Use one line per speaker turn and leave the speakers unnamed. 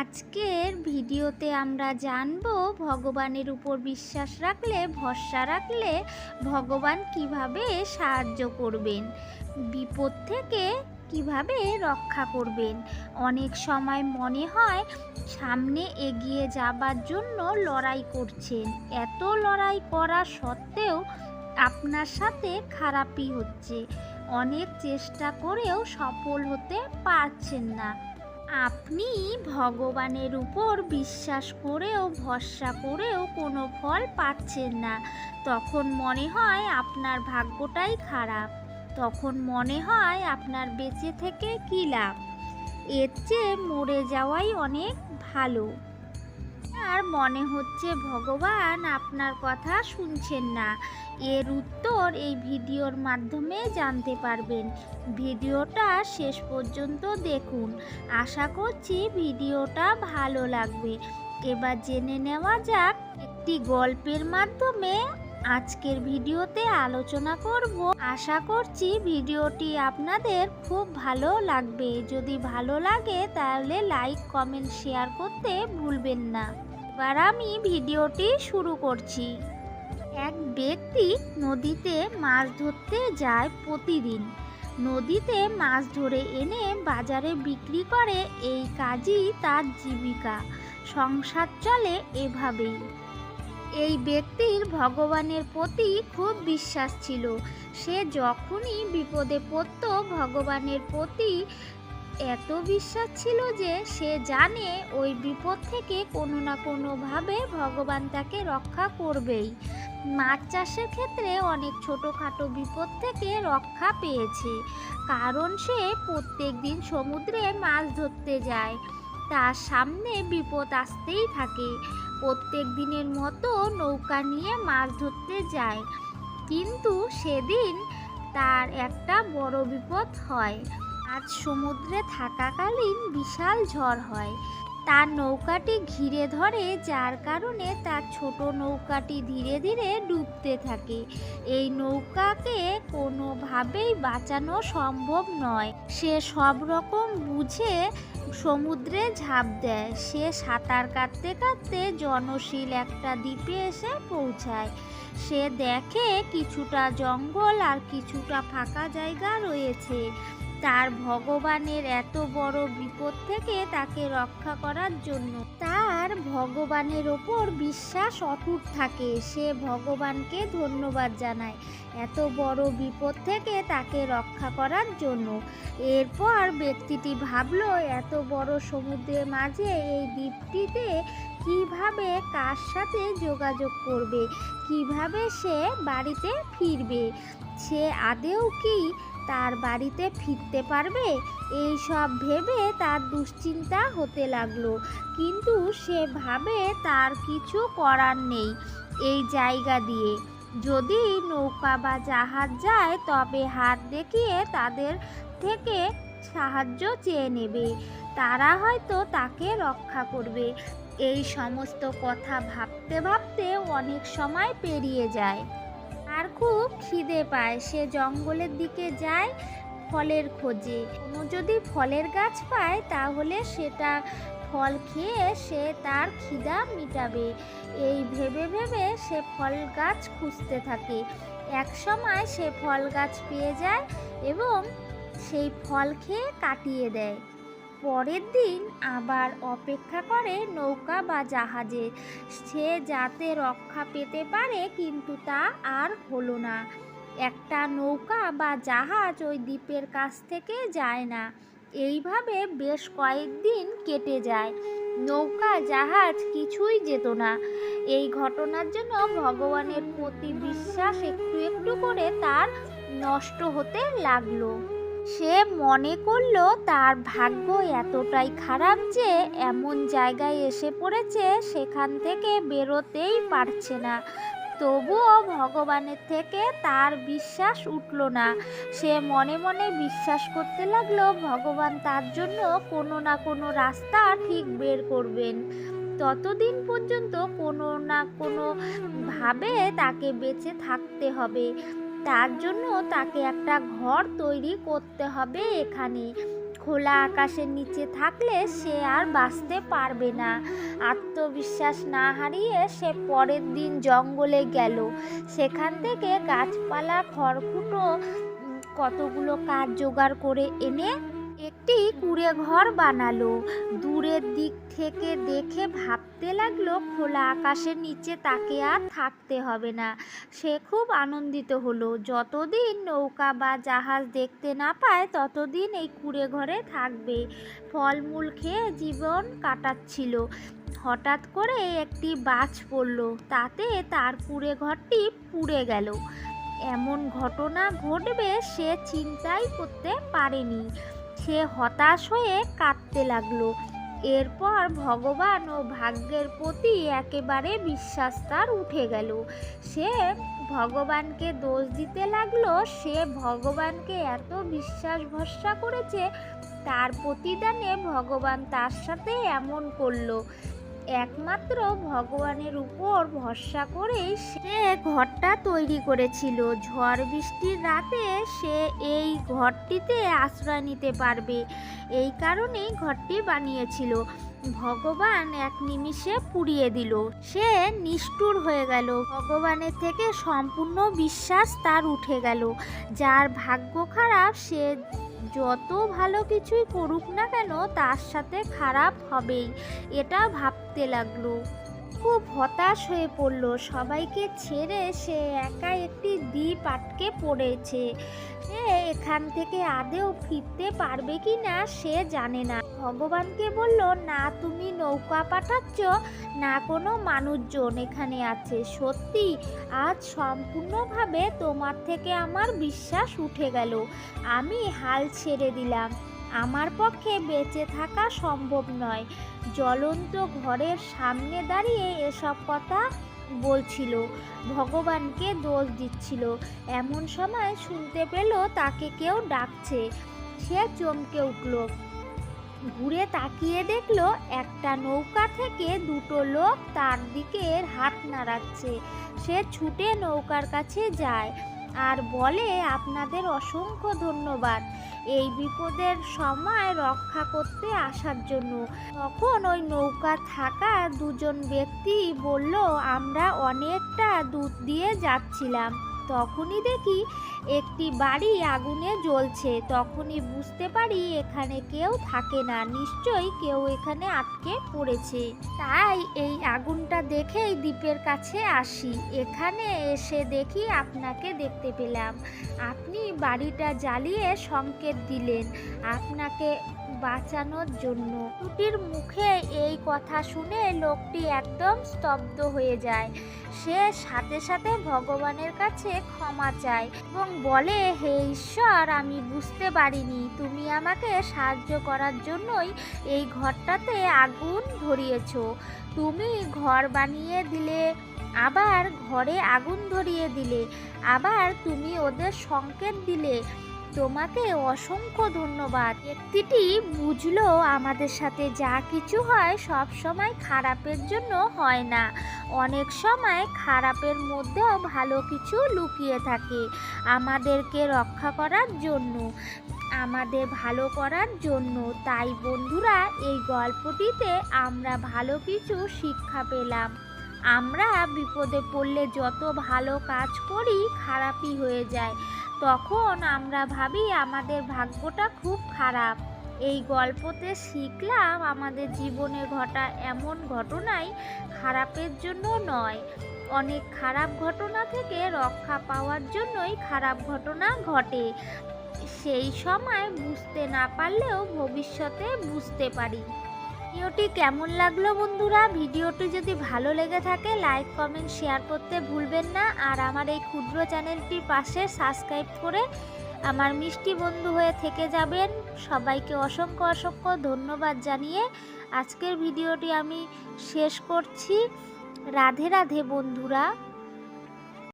আজকের ভিডিওতে আমরা জানব ভগবানের উপর বিশ্বাস রাখলে, ভরসা রাখলে ভগবান কীভাবে সাহায্য করবেন, বিপদ থেকে কীভাবে রক্ষা করবেন। অনেক সময় মনে হয় সামনে এগিয়ে যাবার জন্য লড়াই করছেন। এত লড়াই করা সত্ত্বেও আপনার সাথে খারাপই হচ্ছে। অনেক চেষ্টা করেও সফল হতে পারছেন না। আপনি ভগবানের উপর বিশ্বাস করেও, ভরসা করেও কোনো ফল পাচ্ছেন না। তখন মনে হয় আপনার ভাগ্যটাই খারাপ। তখন মনে হয় আপনার বেঁচে থেকে কী লাভ? এর চেয়ে মরে যাওয়াই অনেক ভালো। আর মনে হচ্ছে ভগবান আপনার কথা শুনছেন না। এর উত্তর এই ভিডিওর মাধ্যমে জানতে পারবেন। ভিডিওটা শেষ পর্যন্ত দেখুন। আশা করছি ভিডিওটা ভালো লাগবে। এবার জেনে নেওয়া যাক একটি গল্পের মাধ্যমে আজকের ভিডিওতে আলোচনা করব। আশা করছি ভিডিওটি আপনাদের খুব ভালো লাগবে। যদি ভালো লাগে তাহলে লাইক, কমেন্ট, শেয়ার করতে ভুলবেন না। এবার আমি ভিডিওটি শুরু করছি। এক ব্যক্তি নদীতে মাছ ধরতে যায় প্রতিদিন। নদীতে মাছ ধরে এনে বাজারে বিক্রি করে, এই কাজই তার জীবিকা। সংসার চলে এভাবেই। এই ব্যক্তির ভগবানের প্রতি খুব বিশ্বাস ছিল। সে যখনই বিপদে পড়ত, ভগবানের প্রতি এত বিশ্বাস ছিল যে সে জানে ওই বিপদ থেকে কোনো না কোনোভাবে ভগবান তাকে রক্ষা করবেই। মাছ চাষের ক্ষেত্রে অনেক ছোটোখাটো বিপদ থেকে রক্ষা পেয়েছে, কারণ সে প্রত্যেক দিন সমুদ্রে মাছ ধরতে যায়। তার সামনে বিপদ আসতেই থাকে, প্রত্যেক দিনের মতো নৌকা নিয়ে মাছ ধরতে যায়। কিন্তু সেদিন তার একটা বড় বিপদ হয়। আজ সমুদ্রে থাকাকালীন বিশাল ঝড় হয়। তার নৌকাটি ঘিরে ধরে, যার কারণে তার ছোট নৌকাটি ধীরে ধীরে ডুবতে থাকে। এই নৌকাকে কোনোভাবেই বাঁচানো সম্ভব নয়। সে সব রকম বুঝে সমুদ্রে ঝাঁপ দেয়। সে সাঁতার কাটতে কাটতে জনশীল একটা দ্বীপে এসে পৌঁছায়। সে দেখে কিছুটা জঙ্গল আর কিছুটা ফাঁকা জায়গা রয়েছে। তার ভগবানের এত বড় বিপদ থেকে তাকে রক্ষা করার জন্য। তার ভগবানের ওপর বিশ্বাস অটুট থাকে। সে ভগবানকে ধন্যবাদ জানায় এত বড় বিপদ থেকে তাকে রক্ষা করার জন্য। এরপর ব্যক্তিটি ভাবলো, এত বড় সমুদ্রের মাঝে এই দ্বীপটিতে কীভাবে কার সাথে যোগাযোগ করবে? কীভাবে সে বাড়িতে ফিরবে? সে আদেও কি তার বাড়িতে ফিরতে পারবে? এই সব ভেবে তার দুশ্চিন্তা হতে লাগল। কিন্তু সে ভাবে তার কিছু করার নেই এই জায়গা দিয়ে। যদি নৌকা বা জাহাজ যায়, তবে হাত দেখিয়ে তাদের থেকে সাহায্য চেয়ে নেবে। তারা হয়তো তাকে রক্ষা করবে। এই সমস্ত কথা ভাবতে ভাবতে অনেক সময় পেরিয়ে যায়। খুব খিদে পায়। সে জঙ্গলের দিকে যায় ফলের খোঁজে। কোনো যদি ফলের গাছ পায়, তাহলে সেটা ফল খেয়ে সে তার খিদা মিটাবে। এই ভেবে ভেবে সে ফল গাছ খুঁজতে থাকে। এক সময় সে ফল গাছ পেয়ে যায় এবং সেই ফল খেয়ে কাটিয়ে দেয়। পরের দিন আবার অপেক্ষা করে নৌকা বা জাহাজে। সে যাতে রক্ষা পেতে পারে কিন্তু তা আর হলো না। একটা নৌকা বা জাহাজ ওই দ্বীপের কাছ থেকে যায় না। এইভাবে বেশ কয়েকদিন কেটে যায়। নৌকা, জাহাজ কিছুই যেত না। এই ঘটনার জন্য ভগবানের প্রতি বিশ্বাস একটু একটু করে তার নষ্ট হতে লাগল। সে মনে করল তার ভাগ্য এতটাই খারাপ যে এমন জায়গায় এসে পড়েছে সেখান থেকে বেরোতেই পারছে না। তবুও ভগবানের থেকে তার বিশ্বাস উঠল না। সে মনে মনে বিশ্বাস করতে লাগল, ভগবান তার জন্য কোনো না কোনো রাস্তা ঠিক বের করবেন। ততদিন পর্যন্ত কোনো না কোনোভাবে তাকে বেঁচে থাকতে হবে। তার জন্য তাকে একটা ঘর তৈরি করতে হবে এখানে। খোলা আকাশের নিচে থাকলে সে আর বাঁচতে পারবে না। আত্মবিশ্বাস না হারিয়ে সে পরের দিন জঙ্গলে গেল। সেখান থেকে গাছপালা, খড়কুটো, কতগুলো কাঠ জোগাড় করে এনে একটি কুড়ে ঘর বানালো। দূরের দিক থেকে দেখে ভাবতে লাগল, খোলা আকাশের নিচে তাকে আর থাকতে হবে না। সে খুব আনন্দিত হলো। যতদিন নৌকা বা জাহাজ দেখতে না পায়, ততদিন এই কুড়ে ঘরে থাকবে। ফলমূল খেয়ে জীবন কাটাচ্ছিল। হঠাৎ করে একটি বাজ পড়ল। তাতে তার কুড়ে ঘরটি পুড়ে গেল। এমন ঘটনা ঘটবে সে চিন্তাই করতে পারেনি। সে হতাশ হয়ে কাঁদতে লাগল। এরপর ভগবান ও ভাগ্যের প্রতি একেবারে বিশ্বাস তার উঠে গেল। সে ভগবানকে দোষ দিতে লাগল, সে ভগবানকে এত বিশ্বাস ভরসা করেছে, তার প্রতিদানে ভগবান তার সাথে এমন করল। একমাত্র ভগবানের উপর ভরসা করেই সে ঘরটা তৈরি করেছিল। ঝড় বৃষ্টির রাতে সে এই ঘরটিতে আশ্রয় নিতে পারবে। এই কারণেই ঘরটি বানিয়েছিল। ভগবান এক নিমিষে পুড়িয়ে দিল। সে নিষ্ঠুর হয়ে গেল। ভগবানের থেকে সম্পূর্ণ বিশ্বাস তার উঠে গেল। যার ভাগ্য খারাপ সে যত ভালো কিছুই করুক না কেন, তার সাথে খারাপ হবেই। এটা ভাবতে লাগল। খুব হতাশ হয়ে পড়ল। সবাইকে ছেড়ে সে একা একটি দ্বীপ আটকে পড়েছে। সে এখান থেকে আদেও ফিরতে পারবে কি না সে জানে না। ভগবানকে বলল, না, তুমি নৌকা পাঠাচ্ছ, না কোনো মানুষজন এখানে আছে। সত্যি, আজ সম্পূর্ণভাবে তোমার থেকে আমার বিশ্বাস উঠে গেল। আমি হাল ছেড়ে দিলাম। আমার পক্ষে বেঁচে থাকা সম্ভব নয়। জ্বলন্ত ঘরের সামনে দাঁড়িয়ে এসব কথা বলছিল, ভগবানকে দোষ দিচ্ছিল। এমন সময় শুনতে পেল তাকে কেউ ডাকছে। সে চমকে উঠল। ঘুরে তাকিয়ে দেখল একটা নৌকা থেকে দুটো লোক তার দিকে হাত নাড়াচ্ছে। সে ছুটে নৌকার কাছে যায়। আর বলে আপনাদের অসংখ্য ধন্যবাদ। এই বিপদের সময় রক্ষা করতে আসার জন্য। তখন ওই নৌকা থাকা দুজন ব্যক্তি বলল, আমরা অনেকটা দুধ দিয়ে যাচ্ছিলাম। তখনই দেখি একটি বাড়ি আগুনে জ্বলছে। তখনই বুঝতে পারি এখানে কেউ থাকে না। নিশ্চয়ই কেউ এখানে আটকে পড়েছে। তাই এই আগুনটা দেখেই দ্বীপের কাছে আসি। এখানে এসে দেখি আপনাকে দেখতে পেলাম। আপনি বাড়িটা জ্বালিয়ে সংকেত দিলেন। আপনাকে বাঁচানোর জন্য। টুটির মুখে এই কথা শুনে লোকটি একদম স্তব্ধ হয়ে যায়। সে সাথে সাথে ভগবানের কাছে ক্ষমা চায় এবং বলে, হে ঈশ্বর, আমি বুঝতে পারিনি। তুমি আমাকে সাহায্য করার জন্যই এই ঘরটাতে আগুন ধরিয়েছ। তুমি ঘর বানিয়ে দিলে, আবার ঘরে আগুন ধরিয়ে দিলে। আবার তুমি ওদের সংকেত দিলে। তোমাকে অসংখ্য ধন্যবাদ। ব্যক্তিটি বুঝলো আমাদের সাথে যা কিছু হয় সব সময় খারাপের জন্য হয় না। অনেক সময় খারাপের মধ্যেও ভালো কিছু লুকিয়ে থাকে আমাদেরকে রক্ষা করার জন্য, আমাদের ভালো করার জন্য। তাই বন্ধুরা, এই গল্পটিতে আমরা ভালো কিছু শিক্ষা পেলাম। আমরা বিপদে পড়লে যত ভালো কাজ করি, খারাপই হয়ে যায়। তখন আমরা ভাবি আমাদের ভাগ্যটা খুব খারাপ। এই গল্পতে শিখলাম আমাদের জীবনে ঘটা এমন ঘটনাই খারাপের জন্য নয়। অনেক খারাপ ঘটনা থেকে রক্ষা পাওয়ার জন্যই খারাপ ঘটনা ঘটে। সেই সময় বুঝতে না পারলেও ভবিষ্যতে বুঝতে পারি। ভিডিওটি কেমন লাগল বন্ধুরা? ভিডিওটি যদি ভালো লেগে থাকে, লাইক, কমেন্ট, শেয়ার করতে ভুলবেন না। আর আমার এই ক্ষুদ্র চ্যানেলটির পাশে সাবস্ক্রাইব করে আমার মিষ্টি বন্ধু হয়ে থেকে যাবেন। সবাইকে অসংখ্য অসংখ্য ধন্যবাদ জানিয়ে আজকের ভিডিওটি আমি শেষ করছি। রাধে রাধে বন্ধুরা।